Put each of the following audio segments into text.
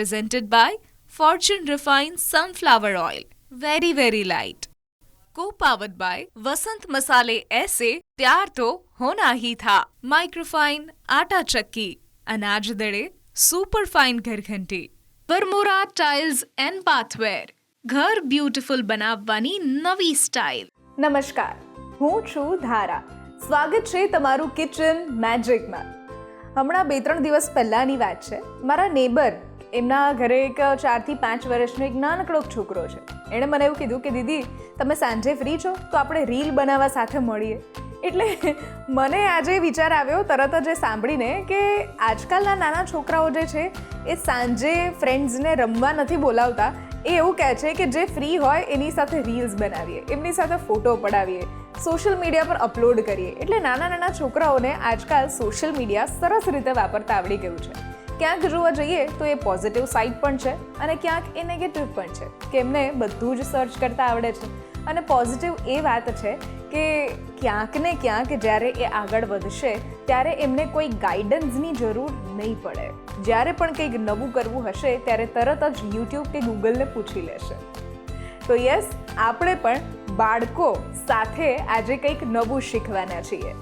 presented by Fortune Refined Sunflower Oil. Very, very light. Co powered by Vasant Masale Aise Pyar To Hona Hi Tha. Microfine Aata Chakki. Anaj Dade Superfine Gharghanti. Vermora Tiles and Bathware. ઘર beautiful બનાવવાની નવી style નમસ્કાર હું છું ધારા સ્વાગત છે તમારું કિચન મેજિકમાં હમણાં બે ત્રણ દિવસ પહેલાંની વાત છે મારા નેબર એમના ઘરે એક ચારથી પાંચ વર્ષનો એક નાનકડો છોકરો છે. એણે મને એવું કીધું કે, દીદી, તમે સાંજે ફ્રી છો? તો આપણે રીલ બનાવવા સાથે મળીએ. એટલે મને આજે વિચાર આવ્યો તરત જ એ સાંભળીને કે આજકાલના નાના છોકરાઓ જે છે, એ સાંજે ફ્રેન્ડ્સને રમવા નથી બોલાવતા. એ એવું કહે છે કે, જે ફ્રી હોય, એની સાથે રીલ્સ બનાવીએ, એમની સાથે ફોટો પડાવીએ સોશિયલ મીડિયા પર અપલોડ કરીએ. એટલે નાના નાના છોકરાઓને આજકાલ સોશિયલ મીડિયા સરસ રીતે વાપરતા આવડી ગયું છે. ક્યાંક જોવા જઈએ તો એ પોઝિટિવ સાઇડ પણ છે અને ક્યાંક એ નેગેટિવ પણ છે, કે એમને બધું જ સર્ચ કરતા આવડે છે. અને પોઝિટિવ એ વાત છે કે ક્યાંક ને ક્યાંક જ્યારે એ આગળ વધશે, ત્યારે એમને કોઈ ગાઈડન્સની જરૂર નહીં પડે. જ્યારે પણ કંઈક નવું કરવું હશે, ત્યારે તરત જ યુટ્યુબ કે ગૂગલને પૂછી લેશે. તો યસ આપણે પણ બાળકો સાથે આજે કંઈક નવું શીખવાના છીએ.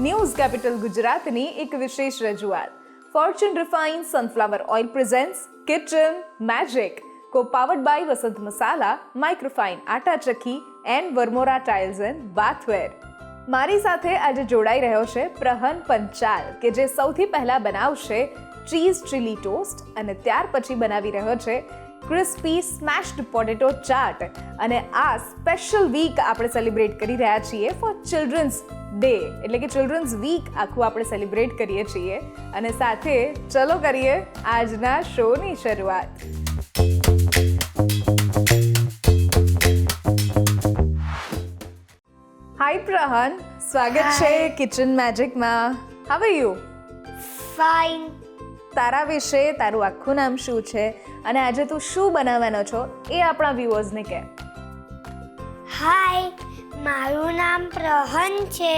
ન્યૂઝ કેપિટલ ગુજરાતની એક વિશેષ રજૂઆત. Fortune refine sunflower Oil presents kitchen magic co-powered by Vasant masala microfine atta Chakki and Varmora Tiles and bathware મારી સાથે આજે જોડાઈ રહ્યો છે પ્રહન પંચાલ, કે જે સૌથી પહેલા બનાવશે ચીઝ ચીલી ટોસ્ટ, અને ત્યાર પછી બનાવી રહ્યો છે ક્રિસ્પી સ્મેશ્ડ પોટેટો ચાટ. અને આ સ્પેશિયલ વીક આપણે સેલિબ્રેટ કરી રહ્યા છીએ ફોર ચિલ્ડ્રન્સ ડે એટલે કે ચિલ્ડ્રન્સ વીક આખું આપણે સેલિબ્રેટ કરીએ છીએ. અને સાથે ચલો કરીએ આજના શોની શરૂઆત. હાય પ્રહન સ્વાગત છે કિચન મેજિકમાં હાવ યુ ફાઇન તારા વિશે તારું આખું નામ શું છે અને આજે તું શું બનાવવાનો છો એ આપણા વ્યુઅર્સને કહે. હાય મારું નામ પ્રહન છે.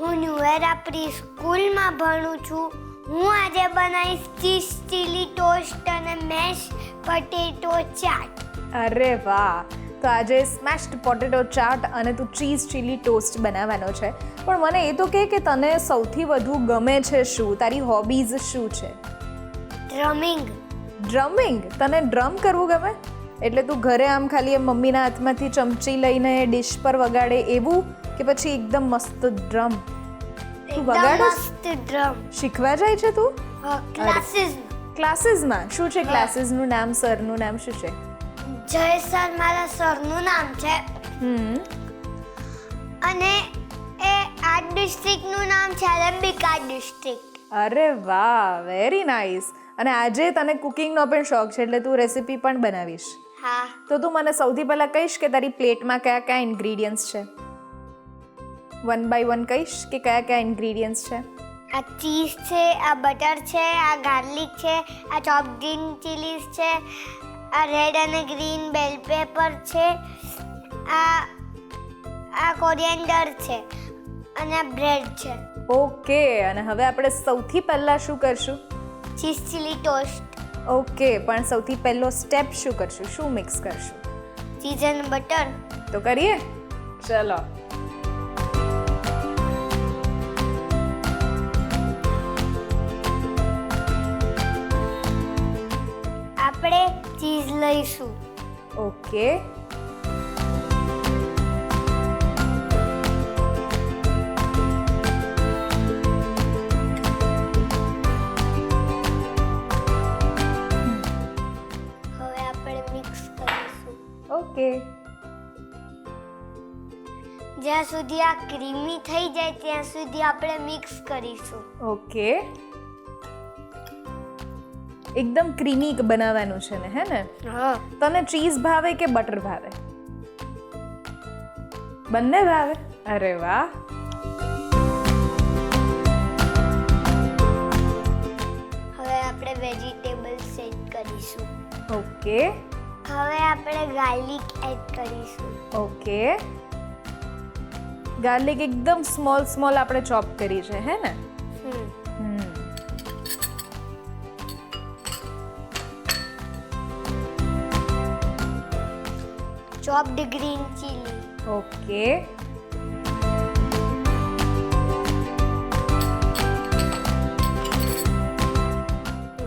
હું ન્યુએરા પ્રી સ્કૂલમાં ભણું છું. હું આજે બનાવીશ ચીઝ ચીલી ટોસ્ટ અને મેશ પટેટો ચાટ. અરે વાહ તો આજે સ્મેશ્ડ પોટેટો ચાટ અને તું ચીઝ ચીલી ટોસ્ટ બનાવવાનો છે. પણ મને એ તો કહે કે તને સૌથી વધુ ગમે છે શું? તારી હોબીઝ શું છે? ડ્રમિંગ ડ્રમિંગ તને ડ્રમ કરવું ગમે? એટલે તું ઘરે આમ ખાલી એમ મમ્મીના હાથમાંથી ચમચી લઈને ડિશ પર વગાડે એવું કે પછી એકદમ મસ્ત ડ્રમ તું વગાડે? મસ્ત ડ્રમ શીખવા જાય છે તું? ક્લાસીસ ક્લાસીસમાં શું છે ક્લાસીસનું નામ સરનું નામ શું છે? જય સર મારા સરનું નામ છે. હમ. અને એ આ ડિસ્ટ્રિક્ટનું નામ છે અલંબિકા ડિસ્ટ્રિક્ટ અરે વાહ વેરી નાઇસ અને આજે તને કુકિંગનો પણ શોખ છે એટલે તું રેસીપી પણ બનાવીશ. હા. તો તું મને સૌથી પહેલાં કહીશ કે તારી પ્લેટમાં કયા કયા ઇન્ગ્રીડિયન્ટ્સ છે? વન બાય વન કહીશ કે કયા કયા ઇન્ગ્રીડિયન્ટ્સ છે? આ ચીઝ છે આ બટર છે આ ગાર્લિક છે આ ચોપ ગ્રીન ચીલીસ છે આ રેડ અને ગ્રીન બેલ પેપર છે આ આ કોરિએન્ડર છે અને આ બ્રેડ છે. ઓકે અને હવે આપણે સૌથી પહેલાં શું કરશું? ચીઝ ચીલી ટોસ્ટ ઓકે પણ સૌથી પહેલો સ્ટેપ શું કરશું? શું મિક્સ કરશું? ચીઝ અને બટર તો કરીએ? ચલો. આપણે ચીઝ લઈશું. ઓકે. ઓકે જ્યાં સુધી આ ક્રીમી થઈ જાય ત્યાં સુધી આપણે મિક્સ કરીશું. ઓકે. એકદમ ક્રીમી બનાવવાનું છે ને હે ને? હા. તને ચીઝ ભાવે કે બટર ભાવે? બંને ભાવે. અરે વાહ. હવે આપણે વેજીટેબલ સેટ કરીશું. ઓકે. હવે આપણે ગાર્લિક એડ કરીશું. ઓકે. ગાર્લિક એકદમ સ્મોલ સ્મોલ આપણે ચોપ કરી છે હે ને? Chopped green chilli okay.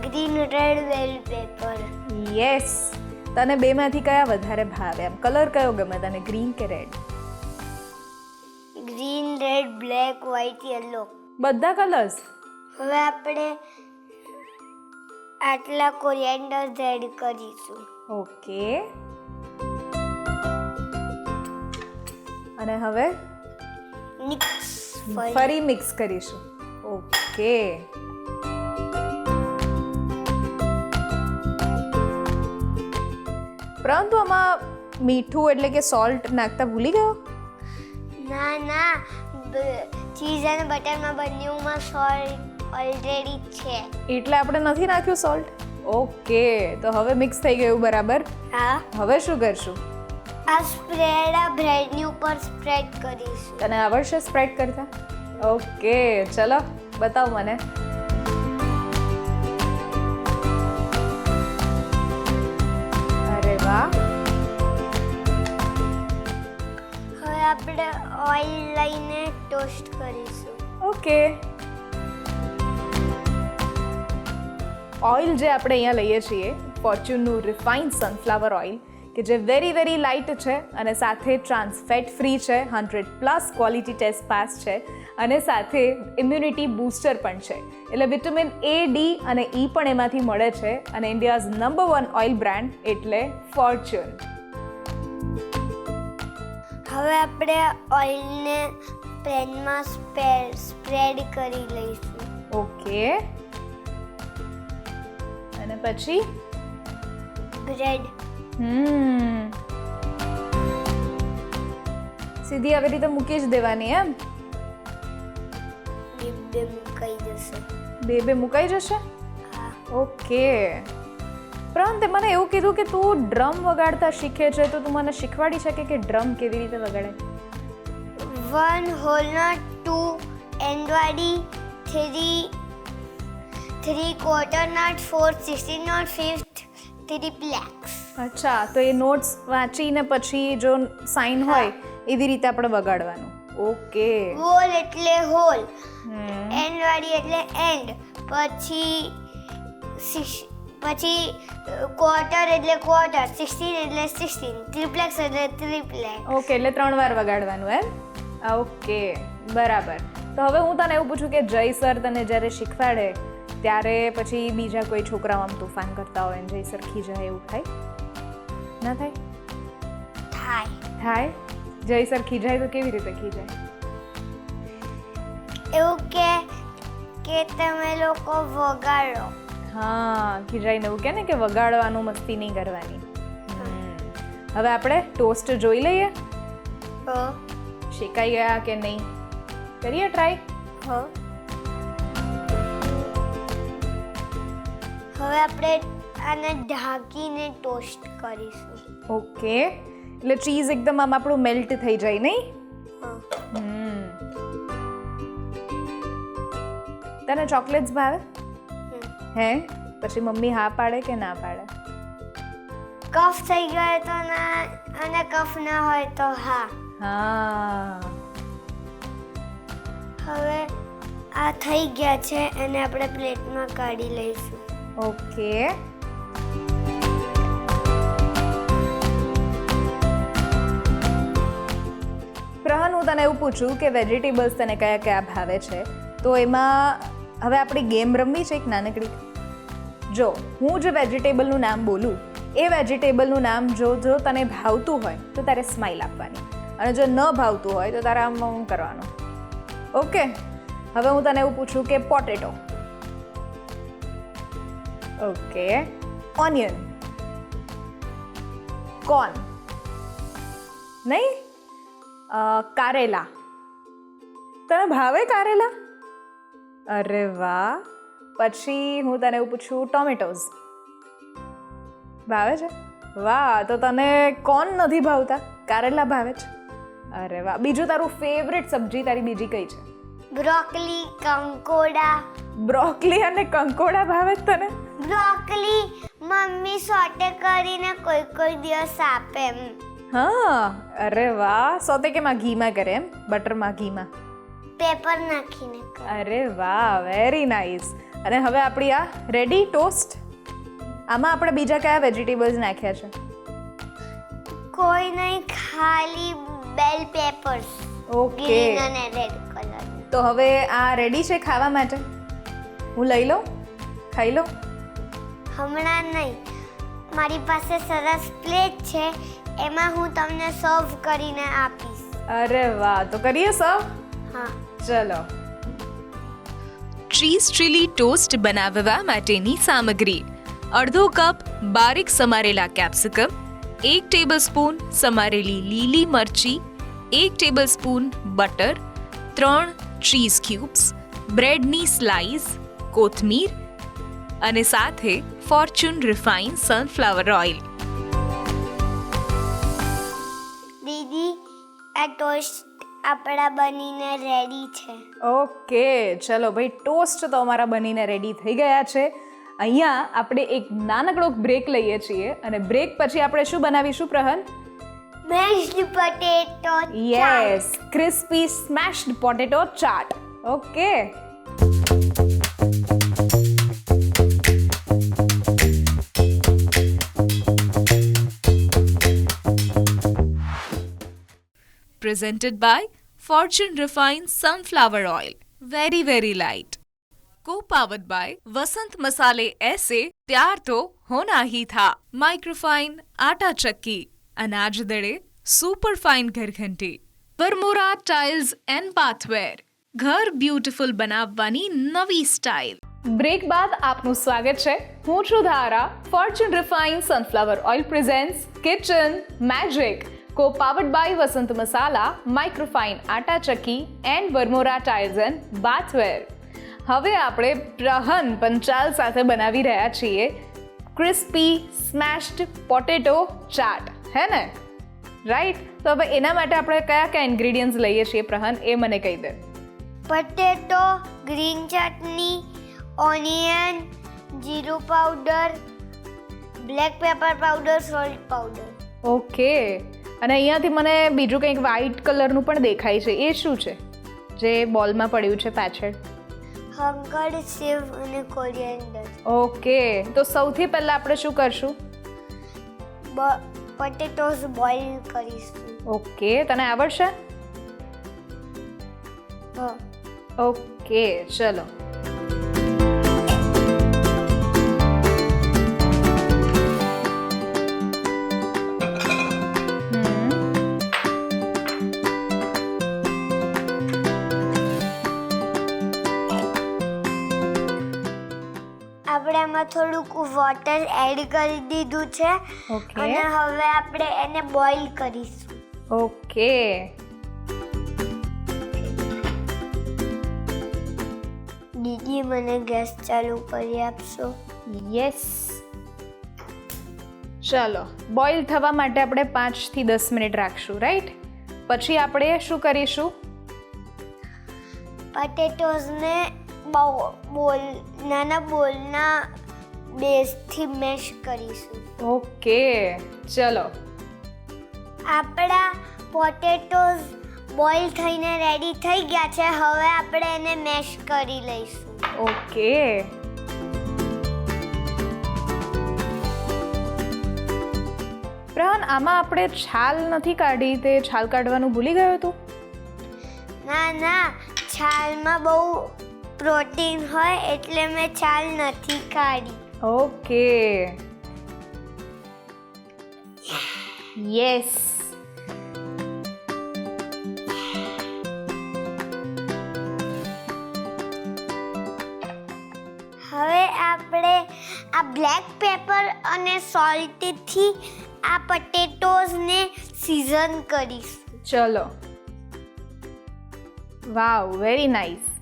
Green red bell pepper yes તને બેમાંથી કયા વધારે ભાવે? એમ કલર કયો ગમે તને? ગ્રીન કે red? Green red black white yellow. બધા કલર્સ? હવે આપણે આટલા કોરિએન્ડર એડ કરીશું. ઓકે. અને હવે? મિક્સ ફરી ફરી. મિક્સ કરીશું. ઓકે. પરંતુ આમાં મીઠું એટલે કે સોલ્ટ નાખતા ભૂલી ગયો? ના ના. ચીઝ અને બટરમાં બંનેમાં સોલ્ટ ઓલરેડી છે. એટલે આપણે નથી નાખ્યું સોલ્ટ ઓકે તો હવે મિક્સ થઈ ગયું બરાબર. હા. હવે શું કરશું? આ સ્પ્રેડ આ બ્રેડની ઉપર સ્પ્રેડ કરીશું. તને આવડશે સ્પ્રેડ કરતા? ઓકે ચલો બતાવ મને. વાહ હવે આપણે ઓઇલ લઈને ટોસ્ટ કરીશું. ઓકે ઓઇલ જે આપણે અહીંયા લઈએ છીએ ફોર્ચ્યુનનું રિફાઇન્ડ સનફ્લાવર ઓઇલ કે જે વેરી વેરી લાઇટ છે અને સાથે ટ્રાન્સ ફેટ ફ્રી છે hundred plus quality test pass છે અને સાથે ઇમ્યુનિટી બૂસ્ટર પણ છે. એટલે વિટામિન એ ડી અને ઈ પણ એમાંથી મળે છે અને India's number one oil brand એટલે ફોર્ચ્યુન હવે આપણે ઓઇલને પેનમાં સ્પ્રેડ કરી લઈશું. ઓકે અને પછી? બ્રેડ હમ. સીધી આવી રીતે મૂકી જ દેવાની એમ? બે મુકાઈ જશે. બે બે મુકાઈ જશે? ઓકે. પરંતુ મને એવું કીધું કે તું ડ્રમ વગાડતા શીખે છે તો તું મને શીખવાડી શકે કે ડ્રમ કેવી રીતે વગાડે? One whole note two એન્ડવાડી three three quarter note fourth sixteen note fifth three પ્લેક્સ અચ્છા તો એ નોટ્સ વાંચીને પછી જો સાઇન હોય એવી રીતે આપણે વગાડવાનું. ઓકે હોલ એટલે હોલ એન્ડ વાળી એટલે એન્ડ પછી પછી ક્વાર્ટર એટલે ક્વાર્ટર સિક્સટીન એટલે સિક્સટીન ત્રિપ્લેક્સ એટલે ત્રિપ્લેક્સ ઓકે એટલે ત્રણ વાર વગાડવાનું એમ? ઓકે બરાબર. તો હવે હું તને એવું પૂછું કે જય સર તને જ્યારે શીખવાડે ત્યારે પછી બીજા કોઈ છોકરાઓ આમ તોફાન કરતા હોય જય સરખી જાય એવું થાય? ના થાય? થાય. થાય? જય સર ખીજાય તો કેવી રીતે ખીજાય? એવું કે કે તમે લોકો વગાડો. હા ખીજાઈને એવું કે ને કે વગાડવાનું મસ્તી નહીં કરવાની. હવે આપણે ટોસ્ટ જોઈ લઈએ? શેકાઈ ગયા કે નહીં? કરીએ ટ્રાય હો. હવે આપણે આને ઢાંકીને ટોસ્ટ કરીશું. ઓકે એટલે ચીઝ એકદમ આમ આપણું મેલ્ટ થઈ જાય નહીં? હમ. તને ચોકલેટ્સ ભાવે? હે? પછી મમ્મી હા પાડે કે ના પાડે? કફ થઈ ગયો તો ના અને કફ ના હોય તો હા. હા. હવે આ થઈ ગયા છે અને આપણે પ્લેટમાં કાઢી લઈશું. ઓકે હું તને એવું પૂછું કે વેજીટેબલ્સ તને કયા કયા ભાવે છે? તો એમાં હવે આપણી ગેમ રમવી છે એક નાનકડી. જો, હું જે વેજીટેબલનું નામ બોલું, એ વેજીટેબલનું નામ જો જો તને ભાવતું હોય, તો તારે સ્માઇલ આપવાની. અને જો ન ભાવતું હોય, તો તારે આમ હું કરવાનું. ઓકે? હવે હું તને એવું પૂછું કે પોટેટો. ઓકે. ઓનિયન કોર્ન નહીં? કારેલા. તને ભાવે કારેલા? અરે વાહ. પછી હું તને એવું પૂછું ટોમેટોઝ. ભાવે છે? વાહ તો તને કોણ નથી ભાવતા? કારેલા ભાવે છે? અરે વાહ. બીજું તારું ફેવરેટ સબ્જી તારી બીજી કઈ છે? બ્રોકલી કંકોડા. બ્રોકલી અને કંકોડા ભાવે છે તને? બ્રોકલી મમ્મી સોટે કરીને કોઈ કોઈ દિવસ આપે એમ. હા અરે વાહ સોતે કેમાં ઘીમાં કરે એમ બટરમાં ઘીમાં પેપર નાખીને અરે વાહ વેરી નાઇસ અને હવે આપણી આ રેડી ટોસ્ટ આમાં આપણે બીજા કયા વેજીટેબલ્સ નાખ્યા છે કોઈ નહીં ખાલી બેલ પેપર્સ ઓકે ગ્રીન અને રેડ કલર તો હવે આ રેડી છે ખાવા માટે હું લઈ લઉં ખાઈ લઉં હમણાં નહીં મારી પાસે સરસ પ્લેટ છે એમાં હું તમને સર્વ કરીને આપીશ. અરે વાહ તો કરીએ સર હા. ચલો. ચીઝ ચીલી ટોસ્ટ બનાવવા માટેની સામગ્રી. અડધો કપ બારીક સમારેલા કેપ્સિકમ એક ટેબલસ્પૂન સમારેલી લીલી મરચી એક ટેબલસ્પૂન બટર ત્રણ ચીઝ ક્યુબ્સ બ્રેડની સ્લાઇસ કોથમીર અને સાથે ફોર્ચ્યુન રિફાઇન સનફ્લાવર ઓઇલ આ ટોસ્ટ આપણા બનીને રેડી છે. ઓકે ચલો ભાઈ ટોસ્ટ તો અમારા બનીને રેડી થઈ ગયા છે. અહીંયા આપણે એક નાનકડો બ્રેક લઈએ છીએ અને બ્રેક પછી આપણે શું બનાવીશું Prahan? Mashed potato yes crispy smashed potato chaat okay. presented by Fortune Refined Sunflower Oil. Very, very light. Co-powered by Vasant Masale ऐसे प्यार तो होना ही था माइक्रोफाइन आटा चक्की अनाज दड़े सुपर फाइन घर घंटी વરમોરા ટાઇલ્સ એન્ડ બાથવેર ઘર બ્યુટીફુલ બનાવવાની નવી સ્ટાઇલ બ્રેક બાદ આપનું સ્વાગત છે હું છું Dhara Fortune refine sunflower oil presents kitchen magic co powered by Vasant masala microfine atta chakki and Varmora tiles and bathware હવે આપણે પ્રહન પંચાલ સાથે બનાવી રહ્યા છીએ ક્રિસ્પી સ્મેશ્ડ પોટેટો ચાટ હે ને? રાઈટ તો હવે એના માટે આપણે કયા કયા ઇન્ગ્રીડિયન્ટ્સ લઈએ છીએ પ્રહન? એ મને કહી દે. પટેટો ગ્રીન ચટણી ઓનિયન જીરું powder black pepper powder salt powder okay અને અહીંયાથી મને બીજું કંઈક વ્હાઈટ કલરનું પણ દેખાય છે. એ શું છે? જે બોલમાં પડ્યું છે પાછળ. હંકડ સેવ અને કોરિએન્ડર ઓકે. તો સૌથી પહેલાં આપણે શું કરશું? પટેટોસ બોઇલ કરીશું. ઓકે. તને આવડશે? ઓકે. ચલો. એમાં થોડુંક વોટર એડ કરી દીધું છે. અને હવે આપણે એને બોઇલ કરીશું. ઓકે દીદી મને ગેસ ચાલુ કરી આપશો? યસ ચાલો બોઇલ થવા માટે આપણે પાંચથી દસ મિનિટ રાખશું રાઈટ પછી આપણે શું કરીશું? પટેટોઝને બોલ નાના બોલના બેઝથી મેશ કરીશું. ઓકે ચલો. આપણા પોટેટોઝ બોઇલ થઈને રેડી થઈ ગયા છે હવે આપણે એને મેશ કરી લઈશું. ઓકે. પ્રહન આમાં આપણે છાલ નથી કાઢી તે છાલ કાઢવાનું ભૂલી ગયો તું ના ના છાલમાં બહુ પ્રોટીન હોય એટલે મેં છાલ નથી કાઢી. ઓકે. યસ હવે આપણે આ બ્લેક પેપર અને સોલ્ટથી આ પટેટોઝને સિઝન કરીશું. ચલો. વાવ વેરી નાઇસ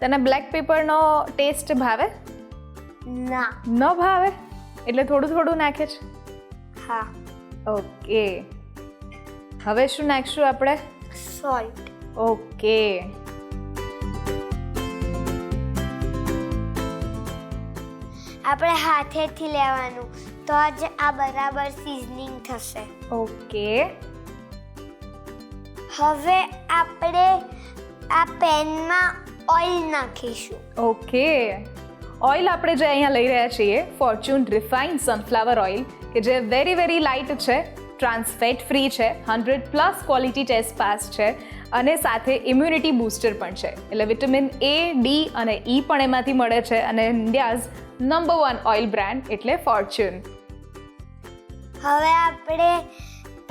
તને બ્લેક પેપરનો ટેસ્ટ ભાવે? ના. ન ભાવે? એટલે થોડું થોડું નાખે છે? હા. ઓકે. હવે શું નાખશું આપણે? Salt okay. આપણે હાથેથી લેવાનું. તો જ આ બરાબર સિઝનિંગ થશે. ઓકે. હવે આપણે આ પેનમાં ઓઇલ નાખીશું ઓકે. ઓઇલ આપણે જે અહીંયા લઈ રહ્યા છીએ ફોર્ચ્યુન રિફાઇન્ડ સનફ્લાવર ઓઇલ કે જે વેરી વેરી લાઇટ છે ટ્રાન્સફેટ ફ્રી છે hundred plus quality test pass છે અને સાથે ઇમ્યુનિટી બૂસ્ટર પણ છે. એટલે વિટામિન એ ડી અને ઈ પણ એમાંથી મળે છે અને India's number one oil brand એટલે ફોર્ચ્યુન હવે આપણે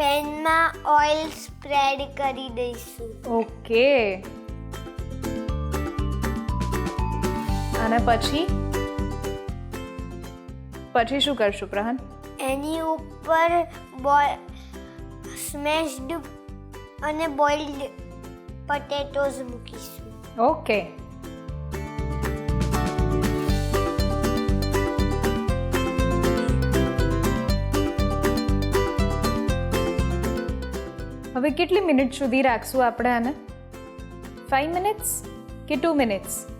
પેનમાં ઓઇલ સ્પ્રેડ કરી દઈશું. ઓકે. અને પછી? પછી શું કરશું પ્રહન? એની ઉપર બોય સ્મેશ્ડ અને બોઇલ્ડ પટેટોઝ મૂકીશું. ઓકે. હવે કેટલી મિનિટ સુધી રાખશું આપણે આને? ફાઈવ મિનિટ્સ કે two minutes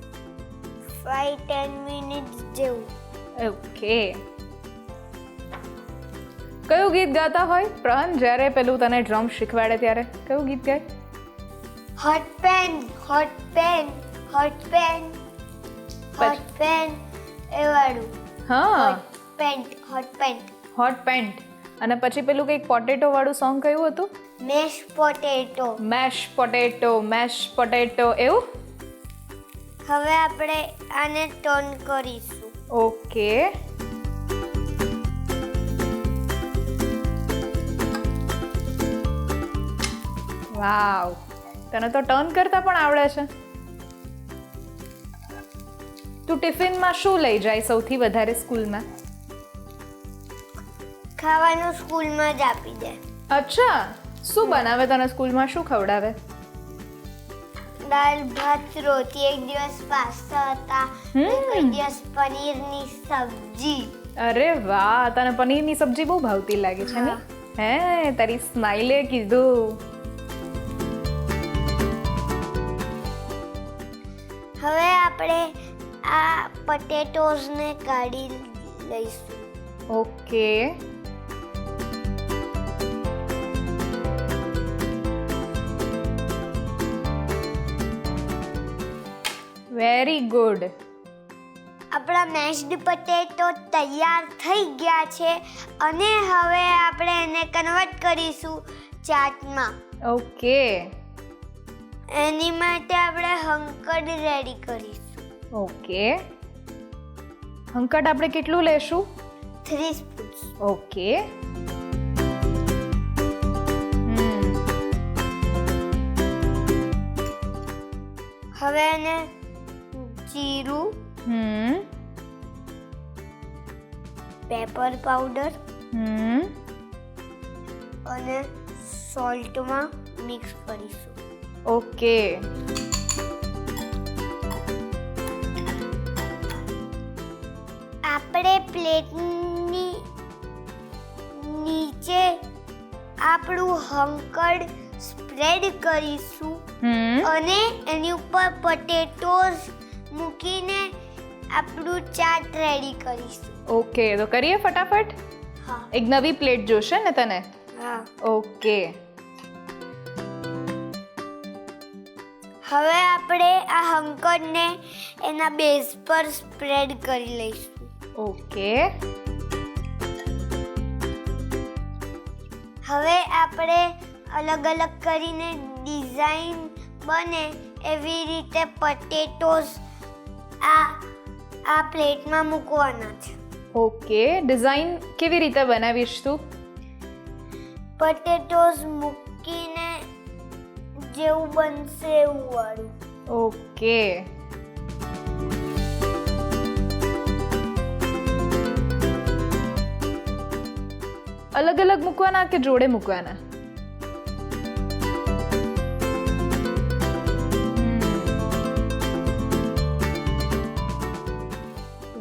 five ten minute જેવું? ઓકે કયું ગીત ગાતા હોય? પ્રહન જ્યારે પેલું તને ડ્રમ શીખવાડે ત્યારે. કયું ગીત ગાય? Hot pan hot pan hot pan hot pan એ વાળું હા. Pant hot pant hot pant અને પછી પેલું કંઈક પોટેટો વાળું સોંગ કયું હતું? Mash potato mash potato mash potato એવું? હવે આપણે આને ટર્ન કરીશું. ઓકે. વાવ. તને તો ટર્ન કરતા પણ આવડે છે. તું ટિફિનમાં શું લઈ જાય સૌથી વધારે સ્કૂલમાં? ખાવાનું સ્કૂલમાં જ આપી દે. અચ્છા. શું બનાવે તને સ્કૂલમાં? શું ખવડાવે? દાળ ભાત રોટી એક દિવસ પાસ્તા હતા કોઈ દિવસ પનીરની સબ્જી. અરે વાહ તને પનીરની સબ્જી બહુ ભાવતી લાગે છે ને? હે. તારી સ્માઈલે કીધું. હવે આપણે આ પટેટોઝને કાઢી લઈશું. ઓકે વેરી ગુડ આપણા મેશ્ડ પટેટો તૈયાર થઈ ગયા છે અને હવે આપણે એને કન્વર્ટ કરીશું ચાટમાં. ઓકે એની માટે આપણે હંકડ રેડી કરીશું. ઓકે હંકટ આપણે કેટલું લેશું? થ્રી સ્પૂન્સ ઓકે હવે એને જીરું હમ. પેપર પાવડર હમ. અને સોલ્ટમાં મિક્સ કરીશું. ઓકે. આપણે પ્લેટની નીચે આપણું હંકડ સ્પ્રેડ કરીશું હમ. અને એની ઉપર પટેટોઝ મૂકીને આપણું ચાટ રેડી કરીશું. ઓકે તો કરીએ ફટાફટ? હા. એક નવી પ્લેટ જોશે ને તને? હા. ઓકે હવે આપણે આ હંકરને એના બેઝ પર સ્પ્રેડ કરી લઈશું. ઓકે હવે આપણે અલગ અલગ કરીને ડિઝાઇન બને એવી રીતે પટેટોઝ આ આ પ્લેટમાં મૂકવાના છે. ઓકે ડિઝાઇન કેવી રીતે બનાવીશ? તું પટેટોઝ મૂકીને જેવું બનશે એવું વાળું. ઓકે. અલગ અલગ મૂકવાના કે જોડે મૂકવાના?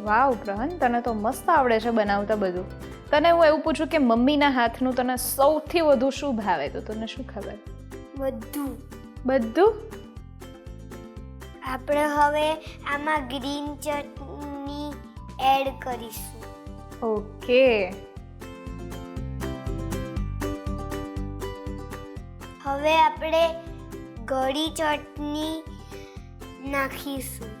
વાવ પ્રહન તને તો મસ્ત આવડે છે બનાવતા બધું. તને હું એવું પૂછું કે મમ્મીના હાથનું તને સૌથી વધુ શું ભાવે? તો તને શું ખબર? બધું. બધું? આપણે હવે આમાં ગ્રીન ચટણી એડ કરીશું. ઓકે. હવે આપણે ગળી ચટણી નાખીશું.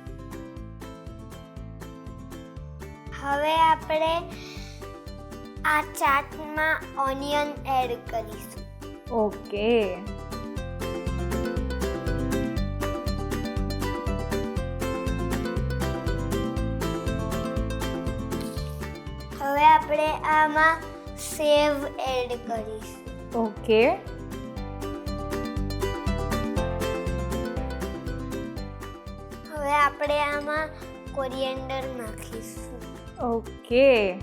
હવે આપણે આ ચાટમાં ઓનિયન એડ કરીશું. ઓકે. હવે આપણે આમાં સેવ એડ કરીશું. ઓકે. હવે આપણે આમાં કોરિએન્ડર નાખીશું. Okay.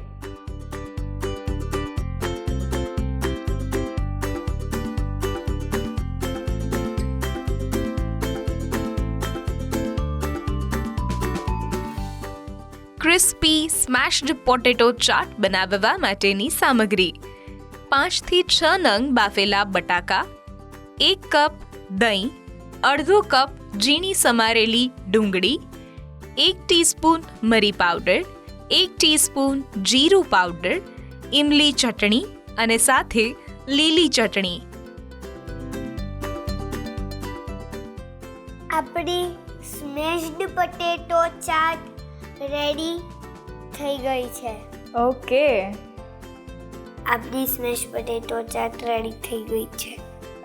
Crispy smashed potato chaat બનાવવા માટેની સામગ્રી. પાંચથી છ નંગ બાફેલા બટાકા, એક કપ દહીં, અડધો કપ ઝીણી સમારેલી ડુંગળી, એક ટીસ્પૂન મરી પાવડર એક ટીસ્પૂન જીરું પાવડર ઇમલી ચટણી અને સાથે લીલી ચટણી. આપણી સ્મેશ્ડ પટેટો ચાટ રેડી થઈ ગઈ છે. ઓકે. આપણી સ્મેશ પટેટો ચાટ રેડી થઈ ગઈ છે.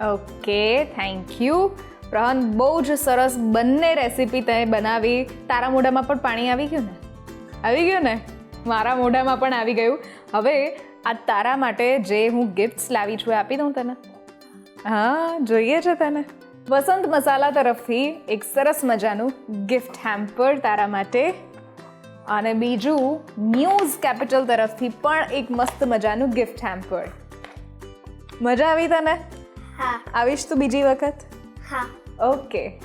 ઓકે થેન્ક યુ પ્રહન બહુ જ સરસ બંને રેસીપી તમે બનાવી. તારા મોઢામાં પણ પાણી આવી ગયું ને? આવી ગયું ને? મારા મોઢામાં પણ આવી ગયું. હવે આ તારા માટે જે હું ગિફ્ટ્સ લાવી છું એ આપી દઉં તને. હા જોઈએ છે તને. વસંત મસાલા તરફથી એક સરસ મજાનું ગિફ્ટ હેમ્પર તારા માટે. અને બીજું ન્યૂઝ કેપિટલ તરફથી પણ એક મસ્ત મજાનું ગિફ્ટ હેમ્પર મજા આવી તને? હા. આવીશ તું બીજી વખત? હા. ઓકે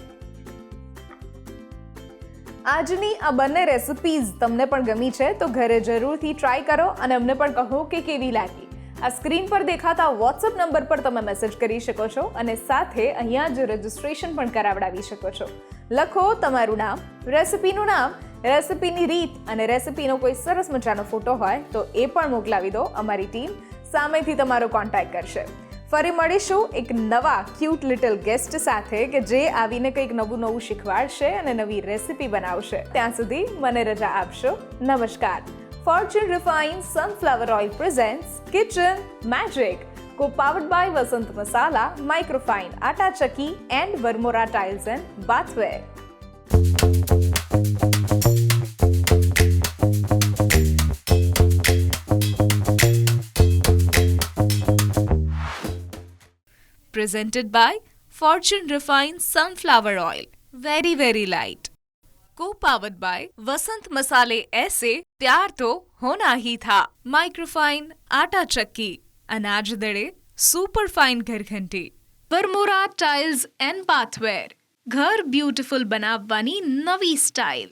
આજની આ બંને રેસિપીઝ તમને પણ ગમી છે, તો ઘરે જરૂરથી ટ્રાય કરો અને અમને પણ કહો કે કેવી લાગી. આ સ્ક્રીન પર દેખાતા વોટ્સઅપ નંબર પર તમે મેસેજ કરી શકો છો અને સાથે અહીંયા જ રજિસ્ટ્રેશન પણ કરાવડાવી શકો છો. લખો તમારું નામ રેસિપીનું નામ રેસિપીની રીત અને રેસિપીનો કોઈ સરસ મજાનો ફોટો હોય તો એ પણ મોકલાવી દો અમારી ટીમ સામેથી તમારો કોન્ટેક્ટ કરશે. ફરી મળીશું એક નવા ક્યુટ લિટલ ગેસ્ટ સાથે કે જે આવીને કંઈક નવું નવું શીખવાડશે અને નવી રેસિપી બનાવશે. ત્યાં સુધી મને રજા આપશો. નમસ્કાર. Fortune refine sunflower oil present kitchen magic co powered by Vasant masala microfine atta chakki and Varmora tiles and presented by Fortune Refined Sunflower Oil. Very, very light. Co powered by Vasant Masale Aise Pyar To Hona Hi Tha. Microfine Aata Chakki. Anaj Dade Superfine Gharghanti. Vermora Tiles and Bathware. ઘર beautiful બનાવવાની નવી style